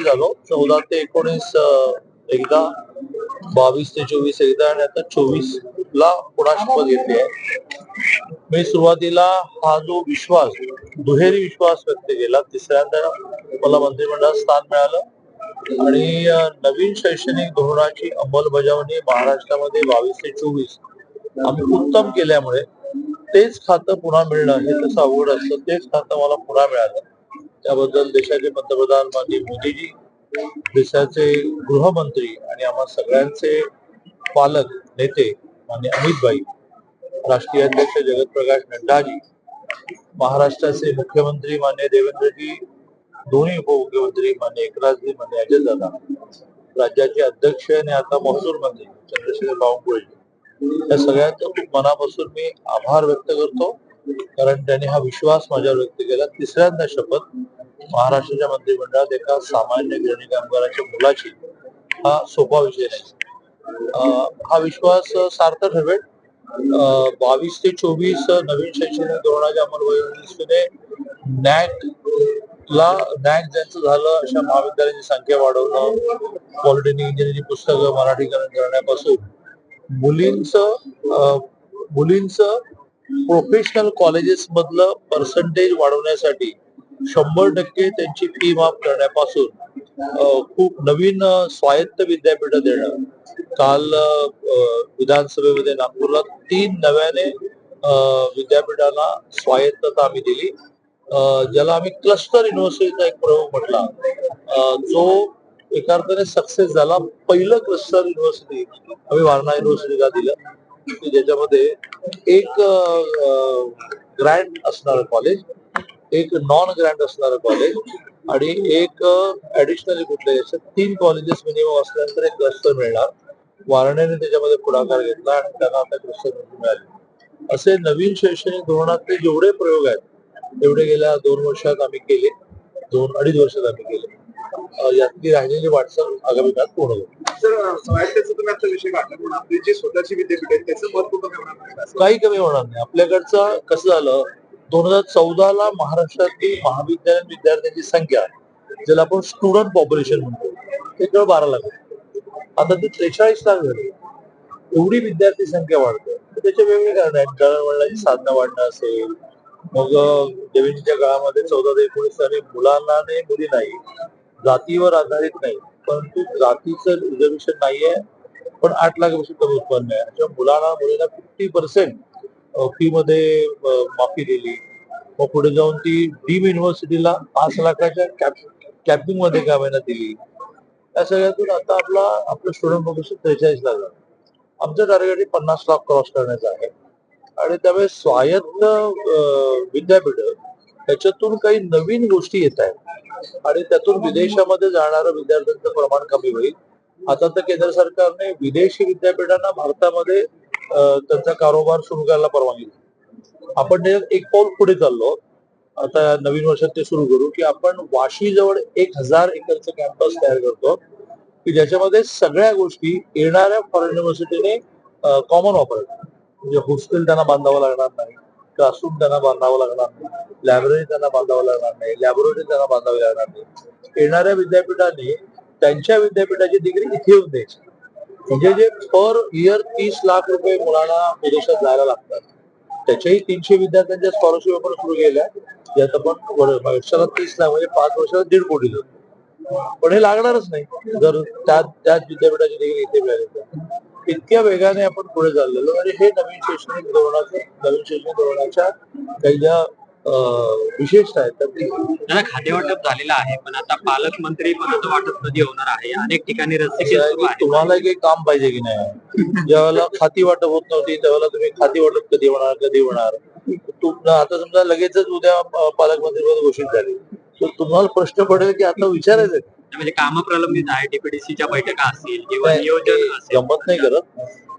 वर्षी झालो. चौदा ते एकोणीस एकदा बावीस ते चोवीस एकदा आणि आता चोवीस ला पुन्हा शपथ घेतली आहे? मी सुरुवातीला हा जो विश्वास दुहेरी विश्वास व्यक्त केला. तिसऱ्यांदा मला मंत्रिमंडळात स्थान मिळालं. आणि नवीन शैक्षणिक धोरणाची अंमलबजावणी महाराष्ट्रामध्ये बावीस ते चोवीस आम्ही उत्तम केल्यामुळे तेच खातं पुन्हा मिळणं हे तसं अवघड असतं. तेच खातं मला पुन्हा मिळालं. त्याबद्दल देशाचे पंतप्रधान माननीय मोदीजी देशाचे गृहमंत्री आणि आम्हा सगळ्यांचे पालक नेते माननीय अमितभाई राष्ट्रीय अध्यक्ष जगतप्रकाश नड्डाजी महाराष्ट्राचे मुख्यमंत्री मान्य देवेंद्रजी दोन्ही उपमुख्यमंत्री मान्य एकनाथजी मान्य अजयदादा राज्याचे अध्यक्ष आणि आता महसूल मंत्री चंद्रशेखर बावनकुळे या सगळ्यांचं खूप मनापासून मी आभार व्यक्त करतो कारण त्यांनी हा विश्वास माझ्यावर व्यक्त केला. तिसऱ्यांदा शपथ महाराष्ट्राच्या मंत्रिमंडळात एका सामान्य गिरणी कामगाराच्या मुलाची हा सोपा विषय नाही. हा विश्वास सार्थ ठरवेल बावीस ते चोवीस नवीन शैक्षणिक धोरणाच्या अंमलबजावणीने नॅक ला नॅक ज्यांचं झालं अशा महाविद्यालयाची संख्या वाढवणं पॉलिटेक्निक इंजिनिअरिंग पुस्तकं मराठीकरण करण्यापासून मुलींचं अं, मुलींचं प्रोफेशनल कॉलेजेस मधलं पर्सेंटेज वाढवण्यासाठी शंभर टक्के त्यांची फी माफ करण्यापासून खूप नवीन स्वायत्त विद्यापीठ देणं. काल विधानसभेमध्ये नागपूरला तीन नव्याने विद्यापीठाला स्वायत्तता आम्ही दिली. ज्याला आम्ही क्लस्टर युनिव्हर्सिटीचा एक प्रयोग म्हटला. जो एका अर्थाने सक्सेस झाला. पहिलं क्लस्टर युनिव्हर्सिटी आम्ही वारणा युनिव्हर्सिटीला दिलं. की ज्याच्यामध्ये एक ग्रँड असणार कॉलेज एक नॉन ग्रँड असणारं कॉलेज आणि एक ऍडिशनली कुठले तीन कॉलेजेस मिनिमम असल्यानंतर एक क्लस्टर मिळणार. वारणेने त्याच्यामध्ये पुढाकार घेतला आणि त्यांना आता क्लस्टर मिळाले. असे नवीन शैक्षणिक धोरणातले जेवढे प्रयोग आहेत तेवढे गेल्या दोन वर्षात आम्ही केले दोन अडीच वर्षात आम्ही केले. यातली राहिलेली वाटचाल आगामी काळात पूर्ण होईल? काही कमी होणार नाही. आपल्याकडचं कसं झालं दोन हजार चौदा ला महाराष्ट्रातील महाविद्यालयीन विद्यार्थ्यांची संख्या ज्याला आपण स्टुडंट पॉप्युलेशन म्हणतो ते केवळ बारा लाख आता ती त्रेचाळीस लाख झाली. एवढी विद्यार्थी संख्या वाढते. त्याचे वेगवेगळे कारण आहेत दळणवळणाची साधनं वाढणं असेल मग अं, देवेंद्रच्या काळामध्ये चौदा ते एकोणीस साली मुलांना नाही मुली नाही जातीवर आधारित नाही. परंतु जातीचं रिझर्वेशन नाहीये पण आठ लाखापेक्षा कमी उत्पन्न आहे. मुलांना मुलींना फिफ्टी पर्सेंट फी मध्ये माफी दिली. मग पुढे जाऊन ती डीम युनिव्हर्सिटीला पाच लाखाच्या कॅप कॅपिंगमध्ये का महिना दिली. या सगळ्यातून आता आपला आपलं स्टुडंट पॉप्युलेशन त्रेचाळीस लाख आमचं टार्गेट पन्नास लाख क्रॉस करण्याचं आहे. आणि त्यामुळे स्वायत्त विद्यापीठ त्याच्यातून काही नवीन गोष्टी येत आहेत. आणि त्यातून विदेशामध्ये जाणाऱ्या विद्यार्थ्यांचं प्रमाण कमी होईल. आता तर केंद्र सरकारने विदेशी विद्यापीठांना भारतामध्ये त्यांचा कारोबार सुरू करायला परवानगी दिली. आपण एक पाऊल पुढे चाललो. आता नवीन वर्षात ते सुरू करू की आपण वाशी जवळ एक हजार एकरचं कॅम्पस तयार करतो की ज्याच्यामध्ये सगळ्या गोष्टी येणाऱ्या फॉरेन युनिव्हर्सिटीने कॉमन वापरायच्या म्हणजे हॉस्टेल त्यांना बांधावं लागणार नाही क्लासरूम त्यांना बांधावं लागणार नाही लायब्ररी त्यांना बांधावं लागणार नाही लॅबोरेटरी त्यांना बांधावी लागणार नाही. येणाऱ्या विद्यापीठाने त्यांच्या विद्यापीठाची डिग्री इथे येऊन द्यायची. म्हणजे जे पर इयर तीस लाख रुपये मुलांना विदेशात जायला लागतात. त्याच्याही तीनशे विद्यार्थ्यांच्या स्कॉलरशिप आपण सुरू केल्या ज्यात आपण वर्षाला तीस लाख म्हणजे पाच वर्षाला दीड कोटी देतो पण हे लागणारच नाही. जर त्या त्याच विद्यापीठाची डिग्री इथे मिळाली तर. इतक्या वेगाने आपण पुढे चाललेलो आणि हे नवीन शैक्षणिक धोरणाचं नवीन शैक्षणिक धोरणाच्या काही ज्या विशेषता आहेत तर ते खातेवाटप झालेलं आहे पण आता पालकमंत्री पदाचं वाटप कधी होणार आहे? अनेक ठिकाणी रस्ते आहे आहे तुम्हाला काही काम पाहिजे की नाही? ज्यावेळेला खाती वाटप होत नव्हती त्यावेळेला तुम्ही खाती वाटप कधी होणार कधी होणार? आता समजा लगेचच उद्या पालकमंत्री पद घोषित झाले. तर तुम्हाला प्रश्न पडेल की आता विचारायचं आहे. म्हणजे काम प्रलंबित आहे डीपीडीसीच्या बैठका असतील किंवा नियोजन गंमत नाही करत.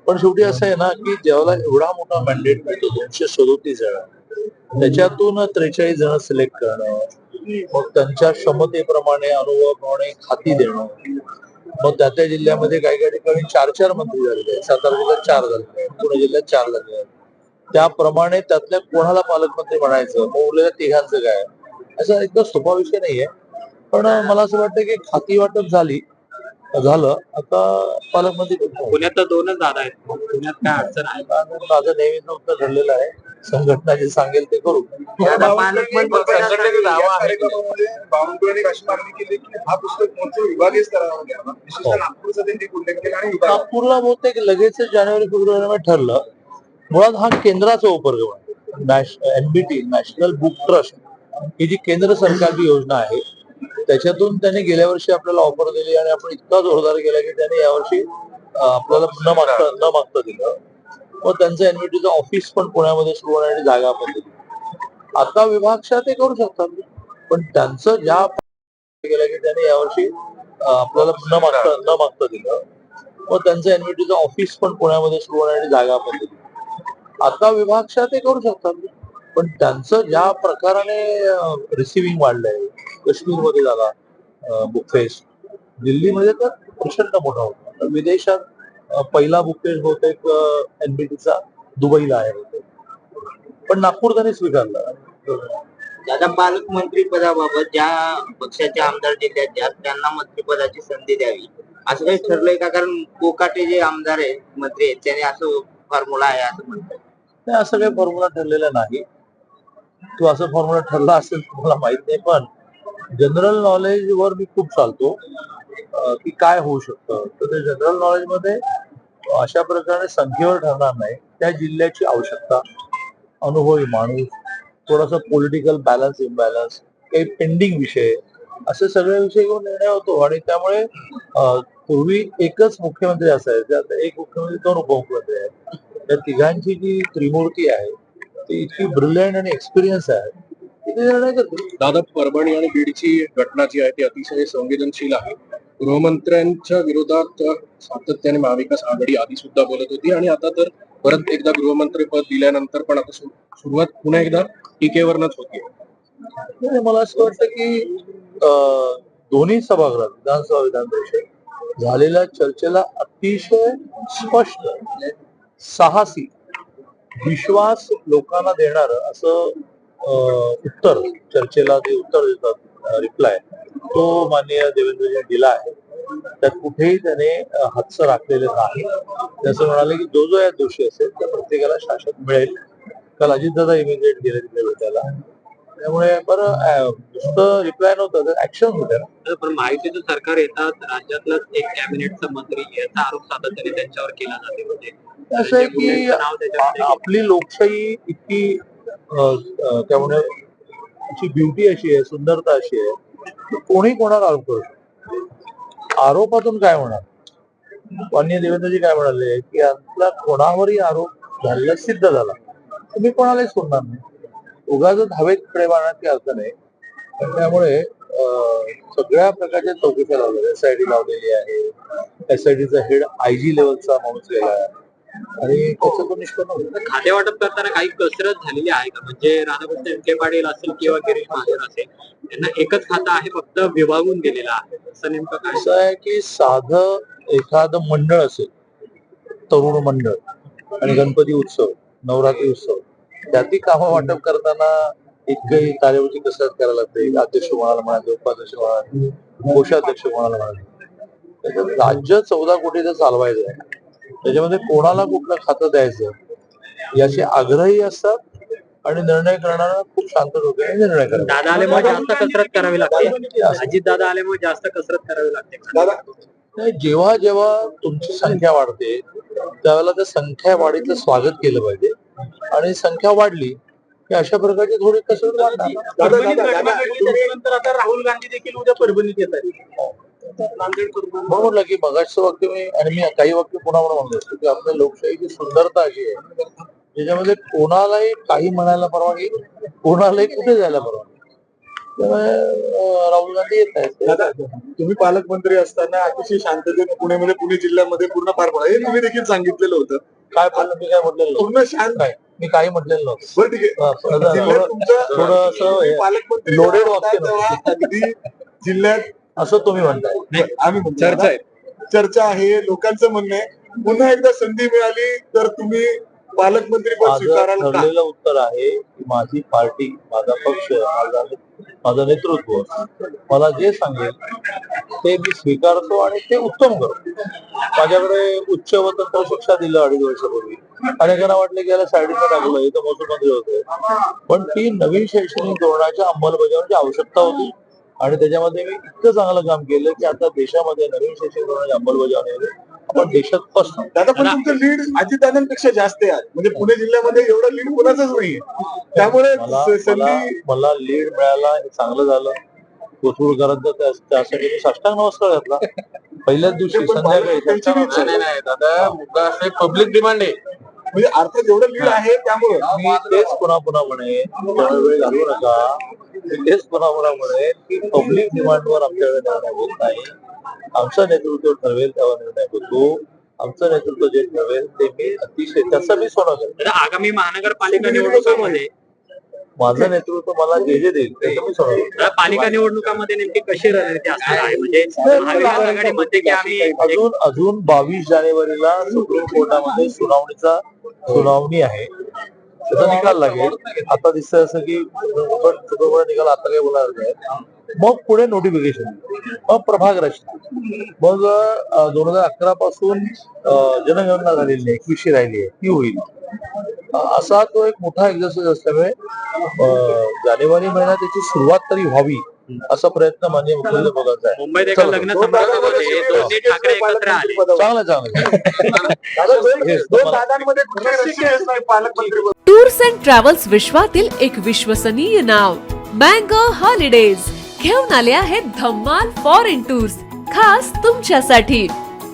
पण शेवटी असं आहे ना की ज्यावेळेला एवढा मोठा मॅन्डेट मिळतो दोनशे सदोतीस जण त्याच्यातून त्रेचाळीस जण सिलेक्ट करणं मग त्यांच्या क्षमतेप्रमाणे अनुभवाप्रमाणे खाती देणं. मग त्या त्या जिल्ह्यामध्ये काही काही ठिकाणी चार चार मंत्री झालेले आहेत. सातारा जिल्ह्यात चार झालेले आहेत. पुणे जिल्ह्यात चार झालेले आहेत. त्याप्रमाणे त्यातल्या कोणाला पालकमंत्री म्हणायचं? मग उरलेल्या तिघांचं काय? असा एकदम सोपा विषय नाहीये. पण मला असं वाटतं की खाती वाटप झाली झालं. आता पालकमंत्री? पुण्यात तर दोनच जागा आहेत. पुण्यात काय अडचण आहे? माझं नेहमीचं उत्तर ठरलेलं आहे. संघटना जे सांगेल ते करू. बावनकुळेंनी अशी मागणी केली की हा पुस्तक महोत्सव विभागीय स्तरावर घ्यावा विशेषतः नागपूरचा त्यांनी उल्लेख केला आणि विभाग? नागपूरला बहुतेक लगेच जानेवारी फेब्रुवारीमध्ये ठरलं. मुळात हा केंद्राचा उपक्रम आहे. एनबीटी नॅशनल बुक ट्रस्ट ही जी केंद्र सरकारची योजना आहे त्याच्यातून त्यांनी गेल्या वर्षी आपल्याला ऑफर दिली आणि आपण इतका जोरदार केला की त्यांनी यावर्षी आपल्याला न मागता न मागता दिलं. मग त्यांचं एनव्हिटीचं ऑफिस पण पुण्यामध्ये सुरू होणार आणि जागा पण आता विभागशा ते करू शकतात. पण त्यांचं ज्या गेलं की त्यांनी यावर्षी आपल्याला न मागता न मागता दिलं. मग त्यांचं एनव्हिटीचं ऑफिस पण पुण्यामध्ये सुरू होणार आणि जागा पण आता विभागशा ते करू शकतात. पण त्यांचं ज्या प्रकाराने रिसिव्हिंग वाढलंय काश्मीरमध्ये झाला बुकफेस्ट दिल्लीमध्ये तर प्रचंड मोठा होता. विदेशात पहिला बुकफेस्ट बहुतेक एनबीटीचा दुबईला आहे. पण नागपूर त्यांनी स्वीकारला. दादा पालकमंत्री पदाबाबत ज्या पक्षाचे आमदार जिल्ह्यात ज्या त्यांना मंत्रिपदाची संधी द्यावी. असं काही ठरलंय का? कारण कोकाटे जे आमदार आहेत मंत्री आहेत त्याने असं फॉर्म्युला आहे असं म्हणतात. नाही असं काही फॉर्म्युला ठरलेला नाही. तो असं फॉर्म्युला ठरला असेल तर मला माहीत नाही पण जनरल नॉलेज वर मी खूप चालतो. की काय होऊ शकतं. तर ते जनरल नॉलेजमध्ये अशा प्रकारे संख्येवर ठरणार नाही. त्या जिल्ह्याची आवश्यकता अनुभवी माणूस थोडासा पॉलिटिकल बॅलन्स इम्बॅलन्स काही पेंडिंग विषय असे सगळे विषय घेऊन निर्णय होतो. आणि त्यामुळे पूर्वी एकच मुख्यमंत्री असायचे. आता एक मुख्यमंत्री दोन उपमुख्यमंत्री आहेत. त्या तिघांची जी त्रिमूर्ती आहे ती इतकी ब्रिलियंट आणि एक्सपिरियन्स आहे. दादा परभणी आणि बीडची घटना जी आहे ती अतिशय संवेदनशील आहे. गृहमंत्र्यांच्या विरोधात सातत्याने महाविकास आघाडी आधी सुद्धा बोलत होती आणि आता तर परत एकदा गृहमंत्री पद दिल्यानंतर पण आता सुरुवात पुन्हा एकदा टीकेवरनच होती. मला असं वाटतं की अं, दोन्ही सभागृहात विधानसभा विधान परिषद झालेल्या चर्चेला अतिशय स्पष्ट म्हणजे साहसी विश्वास लोकांना देणार असं अं, उत्तर चर्चेला जे उत्तर देतात रिप्लाय तो माननीय देवेंद्रजी दिला आहे त्यात कुठेही त्याने अं, हातचं राखलेलं नाही. असं म्हणाले की जो जो या दोषी असेल त्या प्रत्येकाला शासन मिळेल. काल अजितदादा इमिजिएट गेले तिथे भेटायला. त्यामुळे बरं नुसतं रिप्लाय नव्हतं तर ऍक्शन होत्या ना. पण माहितीचं सरकार येतात राज्यातलाच एक कॅबिनेटचा मंत्री याचा आरोप सातत्याने त्यांच्यावर केला जाते म्हणजे असं आहे की आपली लोकशाही इतकी त्यामुळे ब्युटी अशी आहे सुंदरता अशी आहे. कोणी कोणाला आरोप करू शकतो. आरोपातून काय होणार? माननीय देवेंद्रजी काय म्हणाले? की आपला कोणावरही आरोप झालेला सिद्ध झाला. तुम्ही कोणालाही सोडणार नाही. उगाच हवेत खडे अर्थ नाही त्यामुळे सगळ्या प्रकारच्या चौकशा लावलेल्या एस आय डी लावलेली आहे. एस आय डीचा हेड आय जी लेवलचा माणूस गेला आहे. आणि त्याच्यातून निष्पन्न होतं? खाते वाटप करताना काही कसरत झालेली आहे का? म्हणजे राधाकृष्ण विखे पाटील असेल किंवा गिरीश महाजन असेल त्यांना एकच खातं आहे फक्त विभागून दिलेलं आहे. असं नेमकं काय? असं आहे की साधं एखादं मंडळ असेल तरुण मंडळ आणि गणपती उत्सव नवरात्री उत्सव त्यातही कामं वाटप करताना इतकही कार्यवृत्ती कसरत करायला लागते. अध्यक्ष कोणाला म्हणाले उपाध्यक्ष म्हणाले कोषाध्यक्ष कोणाला म्हणाले राज्य चौदा कोटीचं चालवायचं आहे. त्याच्यामध्ये कोणाला कुठलं खातं द्यायचं? याचे आग्रही असतात आणि निर्णय करणारा खूप शांत डोक्याने निर्णय करतात. दादा आल्यामुळे जास्त कसरत करावी लागते. अजित दादा आल्यामुळे जास्त कसरत करावी लागते. जेव्हा जेव्हा तुमची संख्या वाढते त्यावेळेला त्या संख्या वाढीचं स्वागत केलं पाहिजे. आणि संख्या वाढली की अशा प्रकारची थोडी कसरत वाढणार. राहुल गांधी देखील उद्या परभणीत येत म्हटलं की मगाचं वाक्य मी आणि मी काही वाक्य पुन्हा म्हणलो. असतो की आपल्या लोकशाहीची सुंदरता अशी आहे. ज्याच्यामध्ये कोणालाही काही म्हणायला परवानगी कोणालाही कुठे जायला परवानगी. राहुल गांधी येत आहेत. तुम्ही पालकमंत्री असताना अतिशय शांततेने पुण्यामध्ये पुणे जिल्ह्यामध्ये पूर्ण पार पडा. हे तुम्ही देखील सांगितलेलं होतं. काय पाहिलं मी काय म्हटलेलं. पूर्ण शांत. काय मी काही म्हटलेलं नव्हतं. बरं ठीक आहे. पालकमंत्री जेव्हा वाक्य अगदी जिल्ह्यात असं तुम्ही म्हणताय. आम्ही म्हणतो चर्चा आहे. चर्चा आहे लोकांचं म्हणणं आहे. पुन्हा एकदा संधी मिळाली तर तुम्ही पालकमंत्री पद माझं स्वीकारायला का? ठरलेलं उत्तर आहे की माझी पार्टी माझा पक्ष माझा माझं नेतृत्व मला जे सांगेल ते मी स्वीकारतो आणि ते उत्तम करतो माझ्याकडे उच्च व तंत्र शिक्षा दिलं अडीच वर्षापूर्वी. अनेकांना वाटलं की याला साईडला टाकलं हे तर महसूल मंत्री होते. पण ती नवीन शैक्षणिक धोरणाच्या अंमलबजावणीची आवश्यकता होती. आणि त्याच्यामध्ये मी इतकं चांगलं काम केलं की आता देशामध्ये नवीन शैक्षणिक धोरणाची अंमलबजावणी आपण देशात फर्स्ट दादा पण तुमचं लीड अजितदादांपेक्षा जास्त आहे आज. म्हणजे पुणे जिल्ह्यामध्ये एवढं लीड कुणाचंच नाहीये. त्यामुळे मला स- मला संधी मला लीड मिळाला हे चांगलं झालं. कोथरूडकरांचा त्या- त्यासाठी मी साष्टांग नमस्कार घातला. पहिल्याच दिवशी पण संध्याकाळी त्यांची इच्छा. नाही, दादा मुद्दा असा पब्लिक डिमांड आहे. म्हणजे अर्थात एवढं लीड आहे त्यामुळे. मी तेच पुन्हा पुन्हा तेवढा वेळ घालवू नका मी तेच पुन्हा पुन्हा म्हणेन की पब्लिक डिमांडवर आमच्याकडे निर्णय होत नाही. आमचं नेतृत्व ठरवेल तेव्हा निर्णय होतो आमचं नेतृत्व जे ठरवेल ते मी अतिशय त्याचं मी तर आगामी महानगरपालिका निवडणुकामध्ये माझं नेतृत्व मला जे जे देईल त्याचं मी पालिका निवडणुकामध्ये नेमकी कशी रणनीती असणार आहे? म्हणजे महाविकास आघाडी म्हणते की आम्ही एक- अजून अजून बावीस जानेवारीला सुप्रीम कोर्टामध्ये सुनावणीचा सुनावणी आहे. त्याचा निकाल लागेल. आता दिसतंय असं की पण सुप्रीम कोर्ट निकाल आता काही बोलणार नाही. मग पुढे नोटिफिकेशन मग प्रभाग रचना मग दोन हजार अकरा पासून अं, जनगणना झालेली आहे एकवीसशे राहिली आहे. ती होईल. असा तो एक मोठा एक्झरसाइज असल्यामुळे जानेवारी महिन्यात त्याची सुरुवात तरी व्हावी असा प्रयत्न माननीय मुख्यमंत्री मोदींचा आहे. मुंबईत एका चला. लग्न समारंभामध्ये दोन्ही ठाकरे एकत्र आले. चांगलं चांगलं. टूर्स अँड ट्रॅव्हल्स विश्वातील एक विश्वसनीय नाव मँगो हॉलिडेज. घेऊन आले आहेत धम्माल फॉरेन टूर्स खास तुमच्यासाठी.